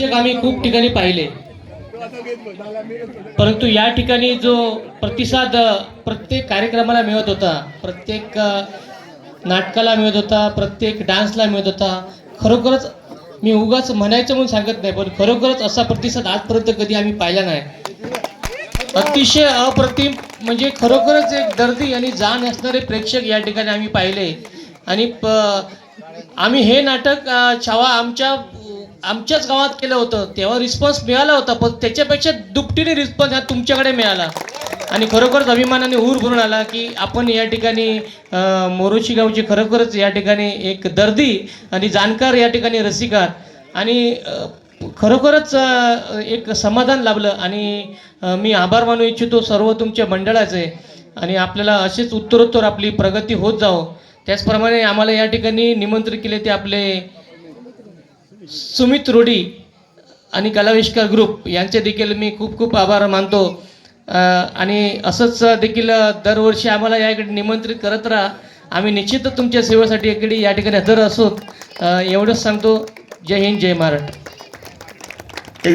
प्रेक्षक आम्ही खूप ठिकाणी पाहिले. परंतु या ठिकाणी जो प्रतिसाद प्रत्येक कार्यक्रमाला मिळत होता प्रत्येक नाटकाला मिळत होता प्रत्येक डान्सला मिळत होता खरोखरच मी उगाच म्हणायचं म्हणून सांगत नाही पण खरोखरच असा प्रतिसाद आजपर्यंत कधी आम्ही पाहिला नाही. अतिशय अप्रतिम म्हणजे खरोखरच एक दर्दी आणि जाण असणारे प्रेक्षक या ठिकाणी आम्ही पाहिले. आणि प आम्ही हे नाटक छावा आमच्या आमच्याच गावात केलं होतं. तेव्हा रिस्पॉन्स मिळाला होता पण त्याच्यापेक्षा दुपटीने रिस्पॉन्स हा तुमच्याकडे मिळाला. आणि खरोखरच अभिमानाने ऊर भरून आला की आपण या ठिकाणी मोरोशी गावची खरोखरच या ठिकाणी एक दर्दी आणि जाणकार या ठिकाणी रसिकार आणि खरोखरच एक समाधान लाभलं. आणि मी आभार मानू इच्छितो सर्व तुमच्या मंडळाचे. आणि आपल्याला असेच उत्तरोत्तर आपली प्रगती होत जावं. त्याचप्रमाणे आम्हाला या ठिकाणी निमंत्रित केले ते आपले सुमित रोडी आणि कलाविष्कार ग्रुप यांचे देखील मी खूप खूप आभार मानतो. आणि असंच देखील दरवर्षी आम्हाला याकडे निमंत्रित करत राहा. आम्ही निश्चितच तुमच्या सेवेसाठी इकडे या ठिकाणी हजर असोत. एवढंच सांगतो. जय हिंद जय महाराष्ट्र.